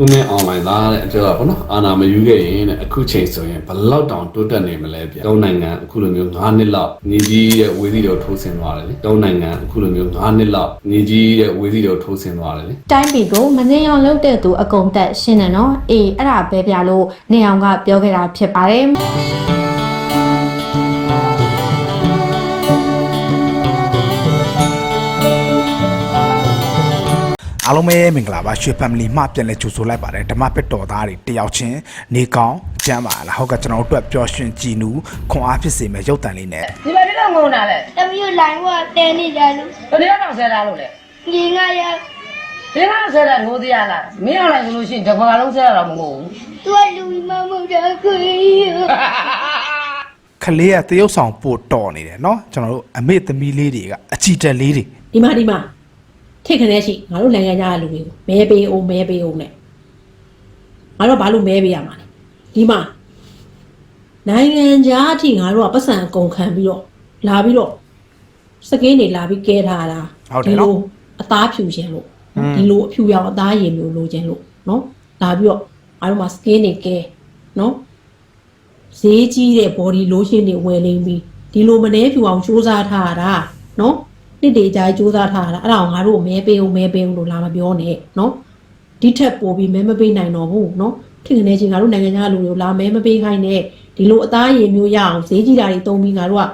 ဦးမင်းအွန်လိုင်းသားတဲ့အကြောပေါ့နော်အာနာမယူခဲ့ရင်တဲ့အခုချိန်ဆိုရင်ဘယ်လောက်တောင်တိုးတက်နေမလဲဗျ။တောင်းနိုင်ငံအခုလိုမျိုး9နှစ်လောက်နေကြီးရဲ့ဝေးစီတော်ထိုးဆင်းသွားတယ်လေ။တောင်းနိုင်ငံအခုလိုမျိုး9နှစ်လောက်နေကြီးရဲ့ဝေးစီတော်ထိုးဆင်းသွားတယ်လေ။တိုင်းပြည်ကိုမနေအောင်လုပ်တဲ့သူအကုန်တက်ရှင်းတယ်နော်အေးအဲ့ဒါပဲပြလို့နေအောင်ကပြောခဲ့တာဖြစ်ပါတယ် အားလုံးပဲမင်္ဂလာပါရွှေ family မှပြန်လဲကြိုဆိုလိုက်ပါတယ်ဓမ္မပက်တော်သားတွေတယောက်ချင်းနေကောင်းကျမ်းပါလားဟုတ်ကဲ့ကျွန်တော်တို့အတွက်ပျော်ရွှင်ကြည်နူးခွန်အားဖြစ်စေမယ့်ရုပ်တံလေးနဲ့ ဒီမှာဒီတော့ငုံတာလေ တမျိုးလိုင်းဝတဲနေကြလို့ ဘယ်လိုတော့ဆဲတာလို့လဲ ဒီငါရ ဒီမှာဆဲတာငိုသေးရလားမင်းအောင်လိုက်ဆိုလို့ရှိရင်တစ်ခါလုံးဆဲတာတော့မငိုဘူး သူကလူမမဟုတ်တာခွေး ခလေးကတရုပ်ဆောင်ပို့တော်နေတယ်เนาะကျွန်တော်တို့အမေသမီးလေးတွေကအကြည်တက်လေးတွေ ဒီမှာဒီမှာ ထိတ်ခနဲရှိငါတို့နိုင်ငံခြားလူတွေကိုမဲပေးအောင်မဲပေးအောင်နဲ့ငါတို့ဘာလို့မဲပေးရမှာလဲဒီမှာနိုင်ငံခြားအထိငါတို့ကပတ်စံအကုန်ခံပြီးတော့လာပြီးတော့စကင်းတွေလာပြီးကဲထားတာအသားဖြူခြင်းလို့ဒီလိုအဖြူရောင်အသားရည်မျိုးလိုခြင်းလို့နော်လာပြီးတော့ငါတို့မှာစကင်းတွေကဲနော်ဈေးကြီးတဲ့ body lotion တွေဝယ်နေပြီးဒီလိုမနှဲဖြူအောင်စူးစမ်းထားတာ နော်နှစ်တေကြာစူးစမ်းထားတာအဲ့ဒါကိုငါတို့ကိုမဲပေးအောင်မဲပေးအောင်လို့လာမပြောနဲ့နော်ဒီထက်ပိုပြီးမဲမပေးနိုင်တော့ဘူးနော်ထင်နေချင်းငါတို့နိုင်ငံခြားလူတွေကိုလာမဲမပေးခိုင်းနဲ့ဒီလိုအသားရည်မျိုးရအောင်ဈေးကြီးတာတွေတုံးပြီးငါတို့က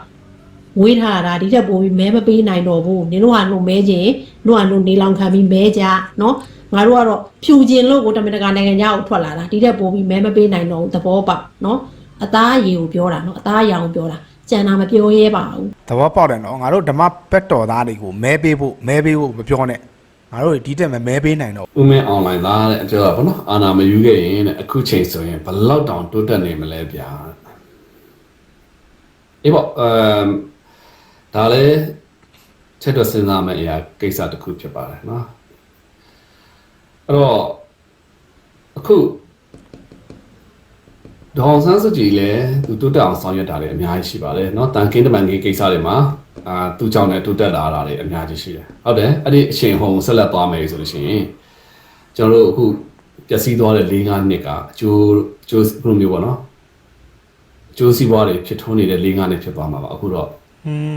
ဝေးထားတာဒီထက်ပိုပြီးမဲမပေးနိုင်တော့ဘူးနင်တို့ကလုံမဲခြင်းတို့ကလုံနေလောင်ခံပြီးမဲကြနော်ငါတို့ကတော့ဖြူကျင်လို့ကိုတမင်တကာနိုင်ငံခြားကိုထွက်လာတာဒီထက်ပိုပြီးမဲမပေးနိုင်တော့ဘူးသဘောပေါက်နော် အသားအရင်ကိုပြောတာနော်အသားအရောင်ကိုပြောတာကြံတာမပြောရဲပါဘူးသဘောပေါက်တယ်နော်ငါတို့ဓမ္မပက်တော်သားတွေကိုမဲပေးဖို့မဲပေးဖို့မပြောနဲ့ငါတို့ဒီတက်မမဲပေးနိုင်တော့ဦးမဲ online သားတဲ့အကျတော့ဗောနော်အာနာမယူခဲ့ရင်တဲ့အခုချိန်ဆိုရင်ဘလောက်တောင်တိုးတက်နေမလဲဗျာအေးပေါ့အမ်ဒါလည်းချက်တော့စဉ်းစားမယ့်အရာကိစ္စတစ်ခုဖြစ်ပါတယ်နော်အဲ့တော့အခု ဒေါအောင်ဆန်းစုကြည်လည်းသူတိုးတက်အောင်ဆောင်ရွက်တာတွေအများကြီးရှိပါတယ်เนาะတန်ကင်းတမန်ကြီးကိစ္စတွေမှာအာသူ့ကြောင့်လည်းတိုးတက်လာတာတွေအများကြီးရှိတယ်ဟုတ်တယ်အဲ့ဒီအချိန်ဟုန်ဆက်လက်သွားမယ်ဆိုလို့ရှိရင်ကျွန်တော်တို့အခုပျက်စီးသွားတဲ့၄၅နှစ်ကအကျိုးအကျိုးဘယ်လိုမျိုးပေါ့နော်အကျိုးစီးပွားတွေဖြစ်ထွန်းနေတဲ့၄၅နှစ်ဖြစ်သွားမှာပါအခုတော့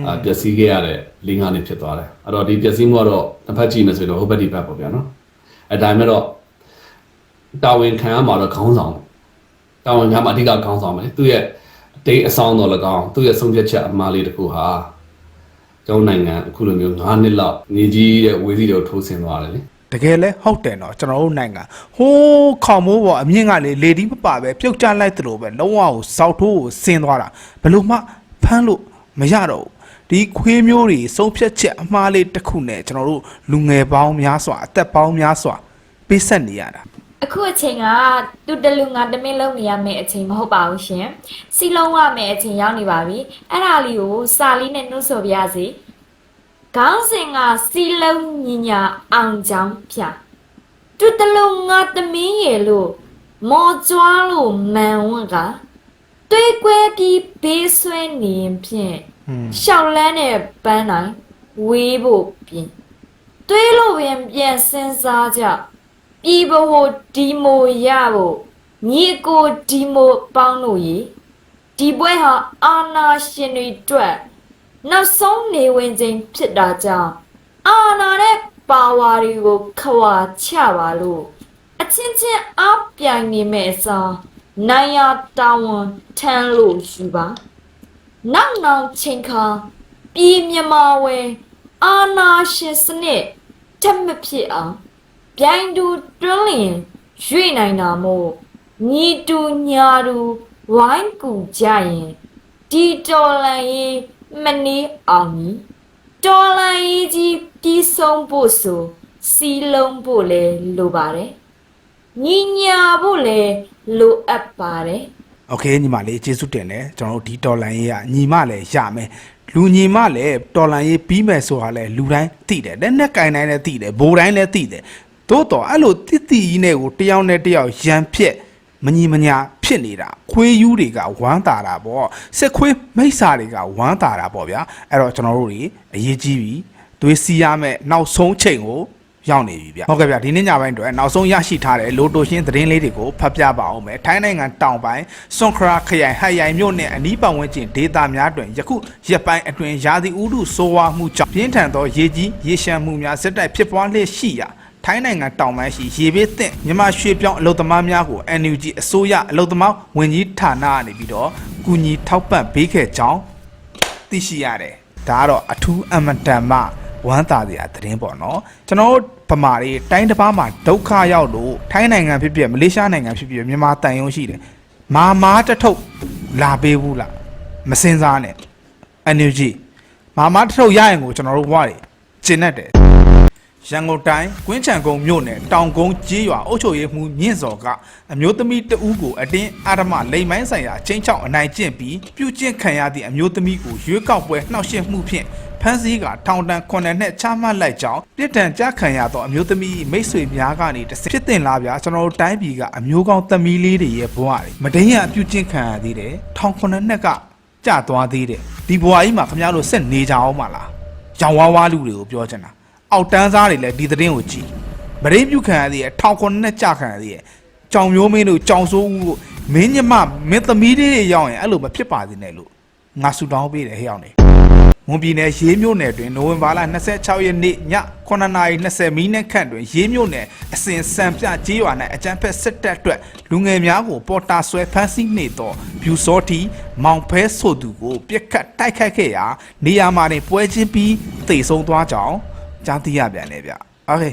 အာပျက်စီးခဲ့ရတဲ့၄၅နှစ်ဖြစ်သွားတယ်အဲ့တော့ဒီပျက်စီးမှုကတော့တစ်ဖက်ကြည့်မယ်ဆိုရင်တော့ဟိုဘက်ဒီဘက်ပေါ့ဗျာနော်အဲ့ဒါမဲ့တော့တာဝန်ခံရမှာတော့ခေါင်းဆောင် တာဝန်များမှာအဓိကခေါင်းဆောင်မယ်သူရဲ့အတိတ်အဆောင်တော်၎င်းသူရဲ့ဆုံးဖြတ်ချက်အမှားလေးတစ်ခုဟာကျောင်းနိုင်ငံအခုလိုမျိုး9နှစ်လောက်နေကြီးတဲ့ဝေးစီတော်ထိုးဆင်းသွားတယ်လေတကယ်လဲဟုတ်တယ်နော်ကျွန်တော်တို့နိုင်ငံဟိုးခေါမိုးပေါ်အမြင့်ကလေလေဒီမပါပဲပြုတ်ကျလိုက်သလိုပဲလုံးဝကိုစောက်ထိုးကိုဆင်းသွားတာဘယ်လို့မှဖမ်းလို့မရတော့ဒီခွေးမျိုးတွေဆုံးဖြတ်ချက်အမှားလေးတစ်ခုနဲ့ကျွန်တော်တို့လူငယ်ပေါင်းများစွာအသက်ပေါင်းများစွာပေးဆက်နေရတာ အခုအချိန်ကသူတလူငါတမင်းလုံးနေရမယ့်အချိန်မဟုတ်ပါဘူးရှင်စီလုံးရမယ့်အချိန်ရောက်နေပါပြီအဲ့ဒါလေးကိုစာလေးနဲ့နှုတ်ဆော်ပြရစီခေါင်းစဉ်ကစီလုံးညညာအောင်ချောင်းဖြာသူတလူငါတမင်းရေလို့မော်ကြွားလို့မန်ဝန့်ကတွေးကွဲပြီးဘေးဆွဲနေရင်ဖြင့်ဟွန်းရှောက်လန်းတဲ့ပန်းတိုင်းဝေးဖို့ပြင်တွေးလို့ရင်ပြန်စဉ်းစားကြ ပြည်ဘဝဒီမိုရဖို့ညီကိုဒီမိုပေါင်းလို့ရေဒီပွဲဟာအာနာရှင်တွေအတွက်နောက်ဆုံးနေဝင်ခြင်းဖြစ်တာကြောင့်အာနာတဲ့ပါဝါတွေကိုခွာချပါလို့အချင်းချင်းအပြိုင်နေမဲ့အစားနိုင်ရတာဝန်ထမ်းလို့ယူပါနောက်နောက်ချိန်ခါပြည်မြမာဝဲအာနာရှင်စနစ်ထက်မဖြစ်အောင် ပြိုင်တူတွန်းလျင်ရွေ့နိုင်တာမို့ညီတူညာတူဝိုင်းကူကြရင်ဒီတော်လန်ရေးမနေအောင်နီတော်လန်ရေးကြီးပြီးဆုံးဖို့ဆိုစီလုံးဖို့လဲလိုပါတယ်ညီညာဖို့လဲလိုအပ်ပါတယ် โอเคညီမလေးကျေးဇူးတင်တယ်ကျွန်တော်တို့ဒီတော်လန်ရေးကညီမလည်းရမယ်လူညီမလည်းတော်လန်ရေးပြီးမယ်ဆိုတာလည်းလူတိုင်းသိတယ်လက်နဲ့ကင်တိုင်းလည်းသိတယ်ဘိုးတိုင်းလည်းသိတယ် သို့တော်အဲ့လိုတိတိကြီးနဲ့ကိုတယောက်နဲ့တယောက်ရန်ဖြစ်မညီမညာဖြစ်နေတာခွေးယူးတွေကဝမ်းတာတာပေါ့စစ်ခွေးမိစ္ဆာတွေကဝမ်းတာတာပေါ့ဗျာအဲ့တော့ကျွန်တော်တို့တွေအရေးကြီးပြီသွေးစီးရမယ်နောက်ဆုံးချိန်ကိုရောက်နေပြီဗျဟုတ်ကဲ့ဗျဒီနေ့ညပိုင်းအတွက်နောက်ဆုံးရရှိထားတဲ့လိုတိုရှင်းသတင်းလေးတွေကိုဖတ်ပြပါအောင်မယ်ထိုင်းနိုင်ငံတောင်ပိုင်းစွန်ခရာခရိုင်ဟတ်ရိုင်မြို့နယ်အနီးပတ်ဝန်းကျင်ဒေသများတွင်ယခုရက်ပိုင်းအတွင်းရာသီဥတုဆိုးဝါးမှုကြောင့်ပြင်းထန်သောရေကြီးရေရှမ်းမှုများစစ်တိုက်ဖြစ်ပွားလျက်ရှိရာ ထိုင်းနိုင်ငံတောင်ပိုင်းရှိရေဘေးသင့်မြန်မာရွှေပြောင်းအလုသမားများကို NUG အစိုးရအလုသမားဝင်ကြီးဌာနကနေပြီးတော့ကူညီထောက်ပံ့ပေးခဲ့ကြောင်းသိရှိရတယ်ဒါကတော့အထူးအမတန်မှဝမ်းသာစရာသတင်းပေါ့နော်ကျွန်တော်တို့ဗမာတွေတိုင်းတစ်ပါးမှာဒုက္ခရောက်လို့ထိုင်းနိုင်ငံဖြစ်ဖြစ်မလေးရှားနိုင်ငံဖြစ်ဖြစ်မြန်မာတန်ယုံရှိတယ်မာမာတစ်ထုပ်လာပေးဘူးလားမစင်စားနဲ့ NUG မာမာတစ်ထုပ်ရရင်ကိုကျွန်တော်တို့ဘွားတွေကျင်တတ်တယ် ရန်ကုန်တိုင်းကွင်းချံကုန်းမြို့နယ်တောင်ကုန်းကြီးရွာအုပ်ချုပ်ရေးမှူးမြင့်စော်ကအမျိုးသမီးတဦးကိုအတင်းအာဓမလိမ်မိုင်းဆိုင်ရာချင်းချောက်အနိုင်ကျင့်ပြီးပြုကျင့်ခံရသည့်အမျိုးသမီးကိုရွေးကောက်ပွဲနှောက်ယှက်မှုဖြင့်ဖမ်းဆီးကထောင်ဒဏ်9နှစ်ချမှတ်လိုက်ကြောင်းပြစ်ဒဏ်ကြားခံရသောအမျိုးသမီးမိတ်ဆွေများကနေတစ်ဆင့်ဖြစ်တင်လာဗျာကျွန်တော်တို့တိုင်းပြည်ကအမျိုးကောင်းသမီးလေးတွေရဲ့ဘဝတွေမတိန်ရအပြုကျင့်ခံရသေးတယ်ထောင်9နှစ်ကကြာသွားသေးတယ်ဒီဘဝကြီးမှာခင်ဗျားတို့ဆက်နေကြအောင်မလားရောင်ဝါးဝါးလူတွေကိုပြောချင်တာ အောက်တန်းစားတွေလည်းဒီသတင်းကိုကြည့်မရင်းပြုခံရသေးရဲ့ထောင်ခုနှစ်ကြခံရသေးရဲ့ကြောင်မျိုးမင်းတို့ကြောင်စိုးဦးတို့မင်းညမမင်းသမီးလေးတွေရောက်ရင်အဲ့လိုမဖြစ်ပါသေးနဲ့လို့ငါဆူတောင်းပေးတယ်ဟဲ့အောင်နေဝန်ပြည်နယ်ရေးမြို့နယ်တွင်နိုဝင်ဘာလ26ရက်နေ့ည9:20မိနစ်ခန့်တွင်ရေးမြို့နယ်အစဉ်စံပြကြေးရွာ၌အကြမ်းဖက်စစ်တပ်အတွက်လူငယ်များကိုပေါ်တာဆွဲဖမ်းဆီးနေသောဗျူစောတီမောင်ဖဲဆိုသူကိုပြစ်ခတ်တိုက်ခိုက်ခဲ့ရာနေရာမှာတွင်ပွဲချင်းပြီးတိတ်ဆုံးသွားကြောင်း ကြားသိရပြန်လေဗျโอเค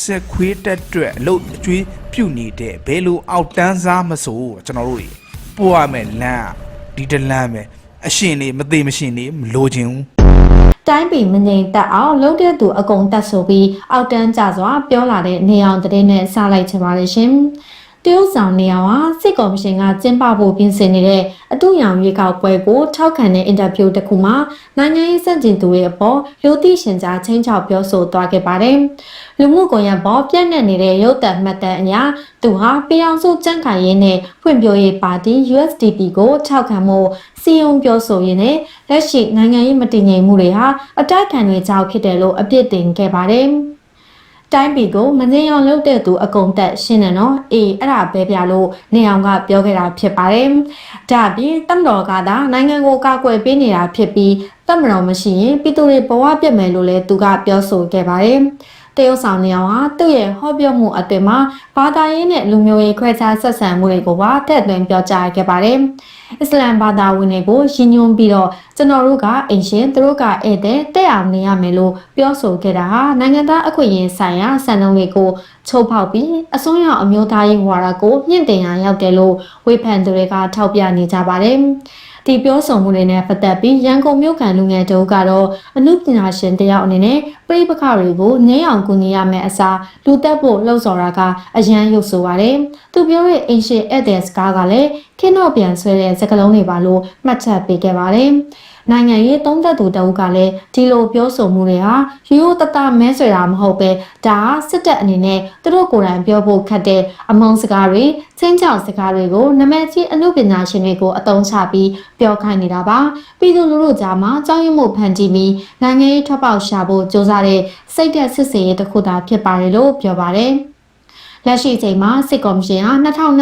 စက်ခွေးတက်အတွက်အလုပ်အကျွေးပြုတ်နေတဲ့ဘယ်လိုအောက်တန်းစားမဆိုကျွန်တော်တို့တွေပို့ရမယ်လမ်းကဒီတလမ်းပဲအရှင်နေမသေးမရှင်နေမလိုချင်ဘူး တိုင်းပြည်မငြိမ်သက်အောင်လုပ်တဲ့သူအကုန်တက်ဆိုပြီးအောက်တန်းကြစွာပြောလာတဲ့နေအောင်တည်နဲ့စလိုက်ချင်ပါတယ်ရှင်။ တရုတ်ဆောင်နေအောင်ဟာစစ်ကော်မရှင်ကကျင်းပဖို့ပြင်ဆင်နေတဲ့အတူရောင်ရွေးကောက်ပွဲကိုထောက်ခံတဲ့အင်တာဗျူးတစ်ခုမှာနိုင်ငံရေးစံကျင်သူတွေအပေါ်လူသိရှင်ကြားချင်းချောက်ပြောဆိုသွားခဲ့ပါတယ်။လူမှုကွန်ရက်ပေါ်ပြန့်နှံ့နေတဲ့ရုပ်သံမှတ်တမ်းအရသူဟာပြည်အောင်စုကြံ့ခိုင်ရေးနဲ့ဖွံ့ဖြိုးရေးပါတီ USDP ကိုထောက်ခံမှုစီယုံပြောဆိုရင်းနဲ့လက်ရှိနိုင်ငံရေးမတည်ငြိမ်မှုတွေဟာအတိုက်ခံတွေကြောင့်ဖြစ်တယ်လို့အပြစ်တင်ခဲ့ပါတယ်။ တိုင်းပြည်ကိုမငြိမ်အောင်လုပ်တဲ့သူအကုန်တက်ရှင်းတယ်နော်အေးအဲ့ဒါပဲပြလို့နေအောင်ကပြောခဲ့တာဖြစ်ပါတယ်။ဒါအပြင်တမတော်ကသာနိုင်ငံကိုကာကွယ်ပေးနေတာဖြစ်ပြီးတမတော်မရှိရင်ပြည်သူတွေဘဝပြတ်မယ်လို့လည်းသူကပြောဆိုခဲ့ပါတယ်။ တရုတ်ဆောင်နေအောင်ဟာသူ့ရဲ့ဟောပြောမှုအသွင်မှာဘာသာရေးနဲ့လူမျိုးရေးခွဲခြားဆက်ဆံမှုတွေကိုပါထည့်သွင်းပြောကြားခဲ့ပါတယ်။အစ္စလမ်ဘာသာဝင်တွေကိုရည်ညွှန်းပြီးတော့ကျွန်တော်တို့ကအင်ရှင်သူတို့ကဧည့်သည်တက်အောင်နေရမယ်လို့ပြောဆိုခဲ့တာဟာနိုင်ငံသားအခွင့်အရေးဆိုင်ရာစံနှုန်းတွေကိုချုပ်ဖောက်ပြီးအစွန်းရောက်အမျိုးသားရေးဝါဒကိုမြင့်တင်ရရောက်တယ်လို့ဝေဖန်သူတွေကထောက်ပြနေကြပါတယ်။ ဒီပြောဆိုမှုတွေနဲ့ပတ်သက်ပြီးရန်ကုန်မြို့ကန်လူငယ်တို့ကတော့အမှုပညာရှင်တယောက်အနေနဲ့ပြိပခတွေကိုငြိမ်းအောင်ကူညီရမယ့်အစားလူသက်ဖို့လှုံ့ဆော်တာကအရန်ရုပ်ဆိုပါတယ်။သူပြောတဲ့အင်ရှင်ဧည့်သည်စကားကလည်းခင်းတော့ပြန်ဆွဲတဲ့စကားလုံးတွေပါလို့မှတ်ချက်ပေးခဲ့ပါတယ်။နိုင်ငံရေးသုံးသက်သူတအုပ်ကလည်းဒီလိုပြောဆိုမှုတွေဟာရိုးရိုးတတမဲဆွေတာမဟုတ်ပဲဒါဟာစစ်တပ်အနေနဲ့သူတို့ကိုယ်တိုင်ပြောဖို့ခက်တဲ့အမုန်းစကားတွေချင်းချောက်စကားတွေကိုနမဲကြီးအမှုပညာရှင်တွေကိုအသုံးချပြီးပြောခိုင်းနေတာပါပြည်သူလူထုကြားမှာကြောက်ရွံ့မှုဖန်တီးပြီးနိုင်ငံရေးထွက်ပေါက်ရှာဖို့ကြိုးစားတဲ့စိတ်သက်စစ်စေးရေးတစ်ခုသာဖြစ်ပါတယ်လို့ပြောပါတယ် လက်ရှိအချိန်မှာစစ်ကော်မရှင်ဟာ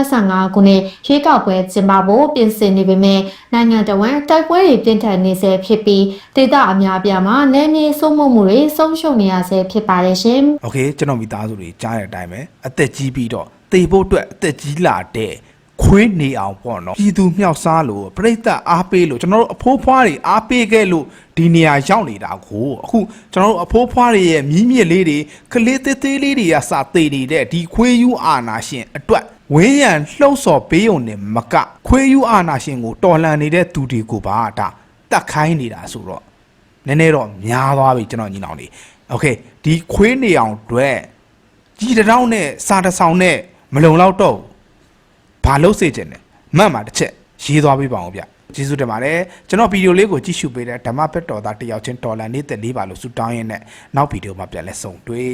2025ခုနှစ်ရွေးကောက်ပွဲကျင်းပဖို့ပြင်ဆင်နေပေမဲ့နိုင်ငံတော်ဝန်တိုက်ပွဲတွေပြင်းထန်နေဆဲဖြစ်ပြီးဒေသအများအပြားမှာနယ်မြေစိုးမိုးမှုတွေဆုံးရှုံးနေရဆဲဖြစ်ပါတယ်ရှင်။ Okay ကျွန်တော်မိသားစုတွေကြားတဲ့အတိုင်းပဲအသက်ကြီးပြီးတော့တေဖို့အတွက်အသက်ကြီးလာတဲ့ ခွေးနေအောင်ပေါ့နော်ပြည်သူမြောက်စားလို့ပြိတ္တအားပေးလို့ကျွန်တော်တို့အဖိုးဖွားတွေအားပေးခဲ့လို့ဒီနေရာရောက်နေတာကိုအခုကျွန်တော်တို့အဖိုးဖွားတွေရဲ့မြင်းမြစ်လေးတွေကလေးသေးသေးလေးတွေကစသေးနေတဲ့ဒီခွေးယူအာနာရှင်အတွက်ဝင်းရံလှုပ်ဆော်ပေးုံနဲ့မကခွေးယူအာနာရှင်ကိုတော်လှန်နေတဲ့သူတွေကိုပါဒါတတ်ခိုင်းနေတာဆိုတော့ နည်းနည်းတော့များသွားပြီကျွန်တော်ညီနောင်လေးโอเคဒီခွေးနေအောင်အတွက်ကြီးတစ်တောင်းနဲ့စာတစ်ဆောင်နဲ့မလုံလောက်တော့ဘူး ဘာလို့စေချင်လဲမှတ်မှာတစ်ချက်ရေးသွားပေးပါအောင်ဗျကျေးဇူးတင်ပါတယ်ကျွန်တော်ဗီဒီယိုလေးကိုကြည့်ရှုပေးတဲ့ဓမ္မပက်တော်သားတယောက်ချင်းတော်လန်နေတဲ့လေးပါလို့ဆုတောင်းရင်းနဲ့နောက်ဗီဒီယိုမှာပြန်လဲဆုံတွေ့